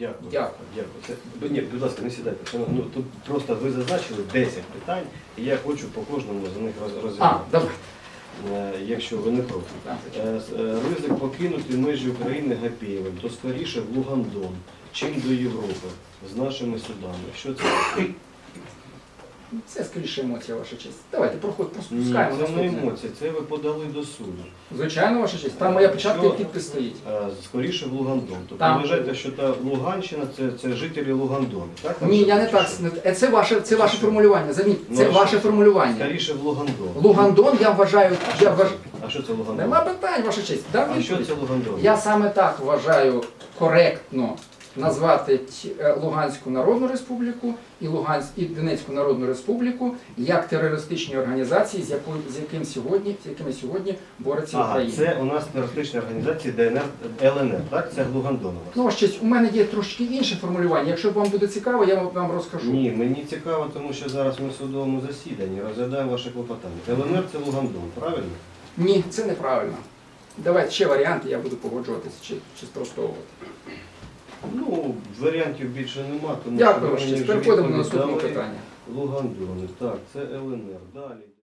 Дякую. Дякую. Дякую. Це, ну, ні, будь ласка, не сідайте. Це, ну, тут просто ви зазначили 10 питань, і я хочу по кожному з них роз- А, давай. е, якщо ви не проти. Так. Е, с- е, Ризик покинути межі України Гапієвим, то скоріше в Лугандон, чим до Європи, з нашими судами. Що це? Це скоріше емоція, ваша честь. Давайте проходь, просто Ні, пускаємо це не наступне. емоції, це ви подали до суду. Звичайно, ваша честь. Там моя печатка і Що? підпис стоїть. Е, Скоріше в Лугандон. Тобто ви вважаєте, що та Луганщина це, це жителі Лугандону, так? Там Ні, я не чи так. що? не- Це ваше, це ваше формулювання. Заміть, Ну, це а ваше що? формулювання. Скоріше в Лугандон. Лугандон, я вважаю, А що я це? вваж... А що це Лугандон? Нема питань, ваша честь. Дам А що відповідь. це Лугандон? Я саме так вважаю коректно назвати е, Луганську Народну Республіку і Луганськ і Донецьку Народну Республіку як терористичні організації, з якою з яким сьогодні, з якими сьогодні бореться Ага, Україна. це у нас терористичні організації ДНР, ЛНР, так? Це Лугандон у? Ну, честь, у мене є трошки інше формулювання. Якщо вам буде цікаво, я вам- вам розкажу. Ні, мені цікаво, тому що зараз ми в судовому засіданні розглядаємо ваше клопотання. ЛНР це Лугандон, правильно? Ні, це неправильно. Давайте ще варіанти, я буду погоджуватися чи, чи спростовувати. Варіантів більше нема, тому Дякую, що Переходимо на наступне питання. Лугандони, так, це ЛНР. Далі.